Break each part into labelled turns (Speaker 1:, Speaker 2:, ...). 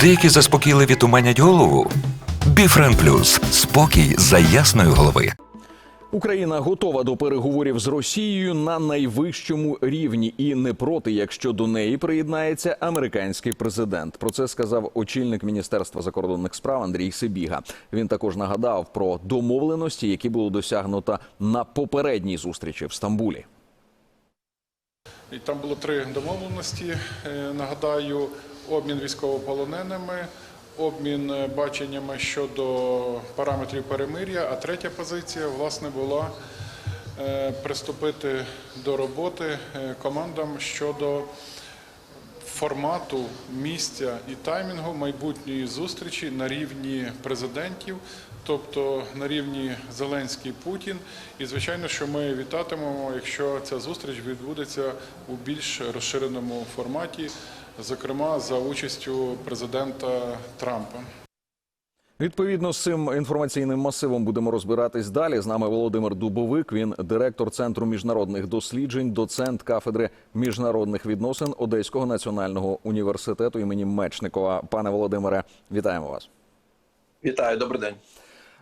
Speaker 1: Деякі заспокійливі туманять голову. Біфрен Плюс спокій за ясної голови.
Speaker 2: Україна готова до переговорів з Росією на найвищому рівні і не проти, якщо до неї приєднається американський президент. Про це сказав очільник міністерства закордонних справ Андрій Сибіга. Він також нагадав про домовленості, які було досягнуто на попередній зустрічі в Стамбулі.
Speaker 3: І там було три домовленості. Е, Нагадаю, обмін військовополоненими, обмін е, баченнями щодо параметрів перемир'я. А третя позиція власне була е, приступити до роботи е, командам щодо формату, місця і таймінгу майбутньої зустрічі на рівні президентів, тобто на рівні Зеленський Путін. І звичайно, що ми вітатимемо, якщо ця зустріч відбудеться у більш розширеному форматі, зокрема за участю президента Трампа.
Speaker 2: Відповідно з цим інформаційним масивом будемо розбиратись далі. З нами Володимир Дубовик. Він директор центру міжнародних досліджень, доцент кафедри міжнародних відносин Одеського національного університету імені Мечникова. Пане Володимире, вітаємо вас.
Speaker 4: Вітаю, добрий день.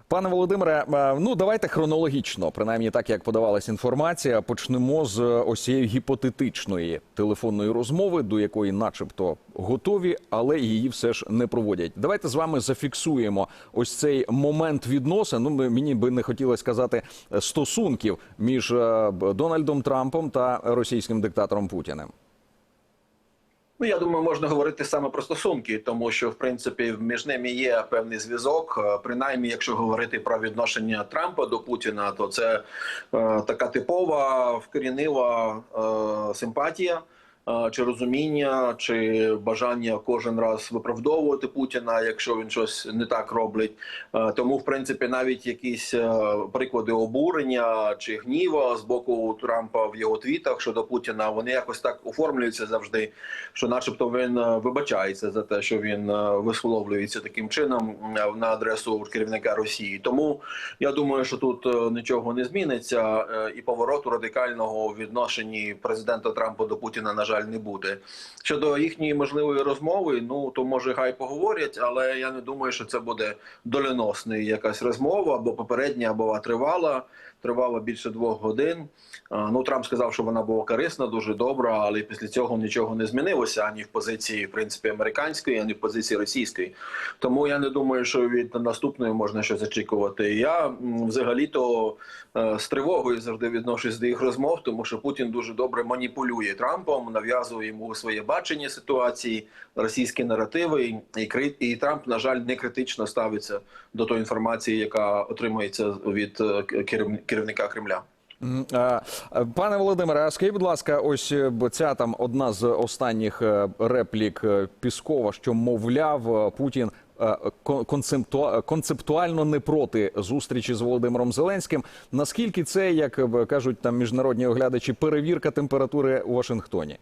Speaker 2: Пане Володимире, е, ну давайте хронологічно, принаймні так як подавалась інформація. Почнемо з ось цієї гіпотетичної телефонної розмови, до якої, начебто, готові, але її все ж не проводять. Давайте з вами зафіксуємо ось цей момент відносин. Ну мені би не хотілося сказати е, стосунків між е, Дональдом Трампом та російським диктатором Путіним.
Speaker 4: Ну я думаю, можна говорити саме про стосунки, тому що в принципі між ними є певний зв'язок. Е, Принаймні, якщо говорити про відношення Трампа до Путіна, то це е, така типова вкорінила е, симпатія. Чи розуміння, чи бажання кожен раз виправдовувати Путіна, якщо він щось не так робить. Тому, в принципі, навіть якісь е, приклади обурення чи гніва з боку Трампа в його твітах щодо Путіна, вони якось так оформлюються завжди, що, начебто, він е, вибачається за те, що він е, висловлюється таким чином на адресу керівника Росії. Тому я думаю, що тут нічого не зміниться, і повороту радикального відношенні президента Трампа до Путіна, на жаль, не буде. Щодо їхньої можливої розмови, ну то може хай поговорять, але я не думаю, що це буде доленосна якась розмова, або попередня, або тривала. Тривала більше двох годин. Ну Трамп сказав, що вона була корисна, дуже добра, але після цього нічого не змінилося ані в позиції, в принципі, американської, ані в позиції російської. Тому я не думаю, що від наступної можна щось очікувати. Я взагалі-то е, з тривогою завжди відношусь до їх розмов, тому що Путін дуже добре маніпулює Трампом, нав'язує йому своє бачення ситуації, російські наративи, і, і Трамп, на жаль, не критично ставиться до тої інформації, яка отримується від е, керівника Кремля.
Speaker 2: Пане Володимире, а скажіть, будь ласка, ось е, ця там одна з останніх е, реплік е, Піскова, що мовляв Путін. кон- концепту- концептуально не проти зустрічі з Володимиром Зеленським. Наскільки це, як кажуть там міжнародні оглядачі, перевірка температури у Вашингтоні?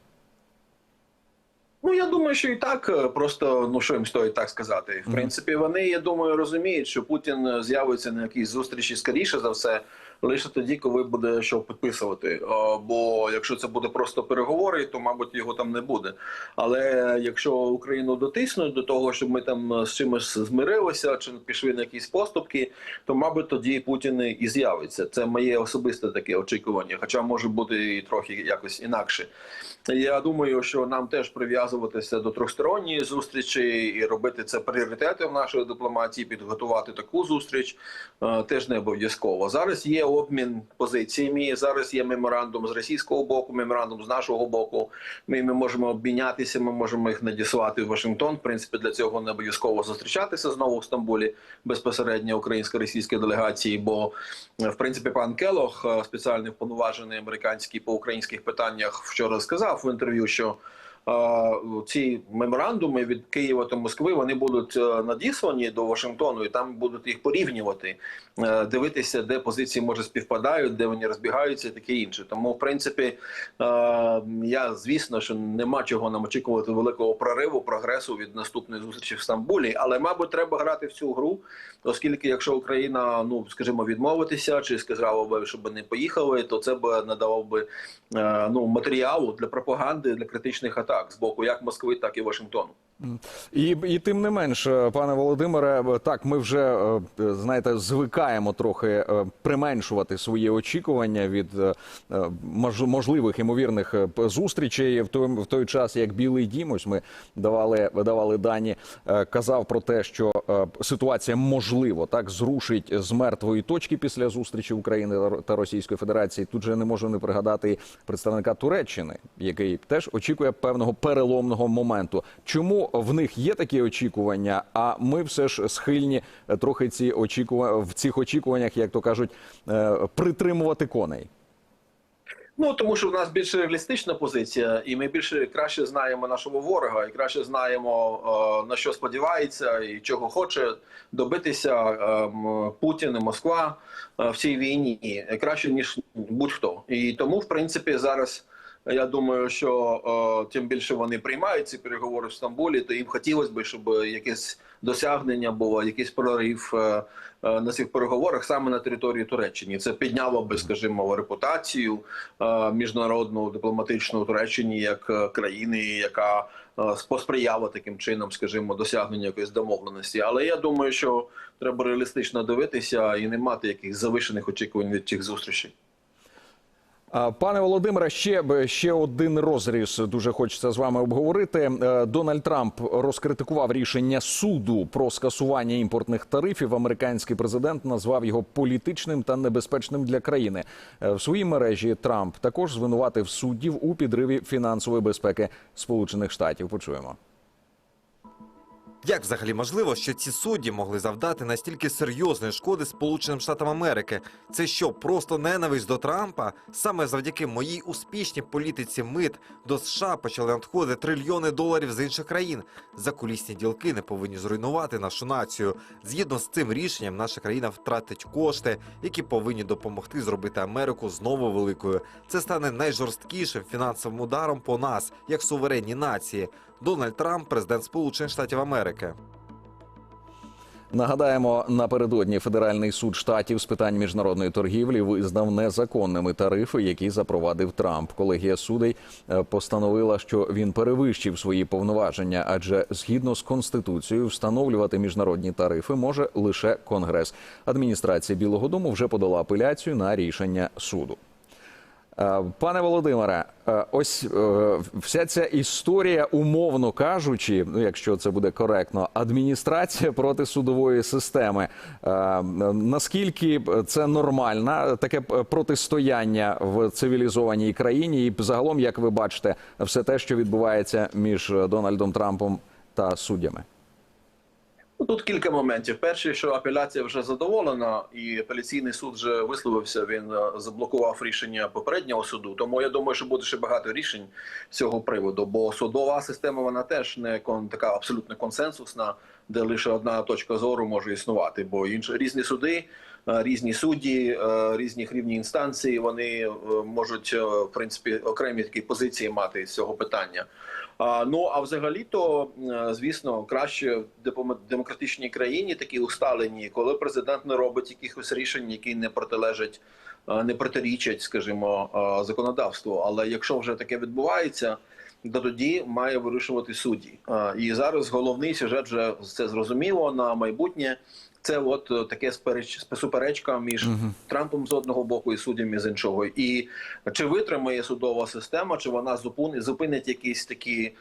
Speaker 4: Ну я думаю, що і так просто ну що їм стоїть так сказати. В принципі, вони я думаю розуміють, що Путін з'явиться на якійсь зустрічі скоріше за все. Лише тоді, коли буде що підписувати. Бо якщо це буде просто переговори, то мабуть його там не буде. Але якщо Україну дотиснуть до того, щоб ми там з чимось змирилися, чи пішли на якісь поступки, то мабуть тоді Путін і з'явиться. Це моє особисте таке очікування, хоча може бути і трохи якось інакше. Я думаю, що нам теж прив'язуватися до трьохсторонньої зустрічі і робити це пріоритетом нашої дипломатії, підготувати таку зустріч е, теж не обов'язково. Зараз є обмін позиціями. Зараз є меморандум з російського боку, меморандум з нашого боку. Ми, ми можемо обмінятися, ми можемо їх надіслати в Вашингтон. В принципі, для цього не обов'язково зустрічатися знову в Стамбулі безпосередньо українсько-російської делегації. Бо в принципі пан Келох, е, спеціальний вповноважений американський по українських питаннях, вчора сказав в інтерв'ю, що ці меморандуми від Києва та Москви вони будуть е, надіслані до Вашингтону, і там будуть їх порівнювати, е, дивитися, де позиції може співпадають, де вони розбігаються, і таке інше. Тому, в принципі, е, я звісно, що нема чого нам очікувати великого прориву, прогресу від наступної зустрічі в Стамбулі. Але, мабуть, треба грати в цю гру, оскільки, якщо Україна, ну скажімо, відмовитися чи сказала би, щоб не поїхали, то це б надало би ну матеріалу для пропаганди, для критичних атак з боку як Москви, так і Вашингтону.
Speaker 2: І, і тим не менш, е, пане Володимире, е, так ми вже е, знаєте, звикаємо трохи применшувати свої очікування від можливих імовірних е, зустрічей в той, в той час, як Білий Дім, ось ми давали видавали дані, казав про те, що ситуація можливо так зрушить з мертвої точки після зустрічі України та Російської Федерації. Тут же не можу не пригадати представника Туреччини, який теж очікує певного переломного моменту. Чому в них є такі очікування? А ми все ж схильні е, трохи ці очікування в цих очікуваннях, як то кажуть, е, притримувати коней.
Speaker 4: Ну тому що в нас більш реалістична позиція, і ми більше краще знаємо нашого ворога, і краще знаємо е, на що сподівається і чого хоче добитися е, Путін і Москва в цій війні краще ніж будь-хто. І тому, в принципі, зараз. Я думаю, що е, тим більше вони приймають ці переговори в Стамбулі, то їм хотілося б, щоб якесь досягнення було, якийсь прорив е, е, на цих переговорах саме на території Туреччини. Це підняло би, скажімо, репутацію міжнародну дипломатичну у Туреччині як країни, яка посприяла таким чином, скажімо, досягненню якоїсь домовленості. Але я думаю, що треба реалістично дивитися і не мати якихось завишених очікувань від цих зустрічей.
Speaker 2: Пане Володимире, ще ще один розріз дуже хочеться з вами обговорити. Е, Дональд Трамп розкритикував рішення суду про скасування імпортних тарифів. Американський президент назвав його політичним та небезпечним для країни. Е, В своїй мережі Трамп також звинуватив суддів у підриві фінансової безпеки Сполучених Штатів. Почуємо.
Speaker 5: Як взагалі можливо, що ці судді могли завдати настільки серйозної шкоди Сполученим Штатам Америки? Це що, просто ненависть до Трампа? Саме завдяки моїй успішній політиці мит до США почали надходити трильйони доларів з інших країн. Закулісні ділки не повинні зруйнувати нашу націю. Згідно з цим рішенням, наша країна втратить кошти, які повинні допомогти зробити Америку знову великою. Це стане найжорсткішим фінансовим ударом по нас, як суверенній нації. Дональд Трамп, президент Сполучених Штатів Америки.
Speaker 2: Нагадаємо, напередодні Федеральний суд штатів з питань міжнародної торгівлі визнав незаконними тарифи, які запровадив Трамп. Колегія судей е, постановила, що він перевищив свої повноваження, адже згідно з конституцією встановлювати міжнародні тарифи може лише Конгрес. Адміністрація Білого Дому вже подала апеляцію на рішення суду. Е, Пане Володимире, е, ось е, вся ця історія, умовно кажучи, ну якщо це буде коректно, адміністрація проти судової системи. Наскільки це нормальне таке протистояння в цивілізованій країні, і загалом, як ви бачите, все те, що відбувається між Дональдом Трампом та суддями?
Speaker 4: Ну, Тут кілька моментів. Перший, що апеляція вже задоволена, і апеляційний суд вже висловився. Він е, заблокував рішення попереднього суду. Тому я думаю, що буде ще багато рішень з цього приводу. Бо судова система вона теж не така абсолютно консенсусна, де лише одна точка зору може існувати. Бо інші різні суди, е, різні судді, е, різних рівні інстанції, вони можуть в принципі окремі такі позиції мати з цього питання. Ну а взагалі-то, е, звісно, краще в демократичній країні, такі усталені, коли президент не робить якихось рішень, які не протилежать, е, не протирічать, скажімо, е, законодавству. Але якщо вже таке відбувається, то тоді має вирішувати судді. І зараз головний сюжет вже це зрозуміло на майбутнє. Це от е, таке спереч суперечка між Трампом з одного боку і суддями з іншого. І чи витримає судова система, чи вона зупини- зупинить якісь такі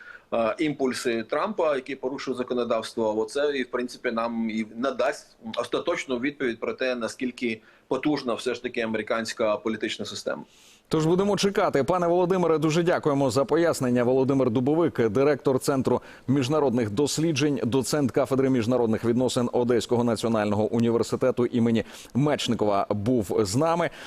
Speaker 4: імпульси Трампа, які порушують законодавство? Оце і в принципі нам і надасть остаточну відповідь про те, наскільки потужна все ж таки американська політична система.
Speaker 2: Тож будемо чекати. Пане Володимире, дуже дякуємо за пояснення. Володимир Дубовик, директор центру міжнародних досліджень, доцент кафедри міжнародних відносин Одеського національного університету імені Мечникова, був з нами.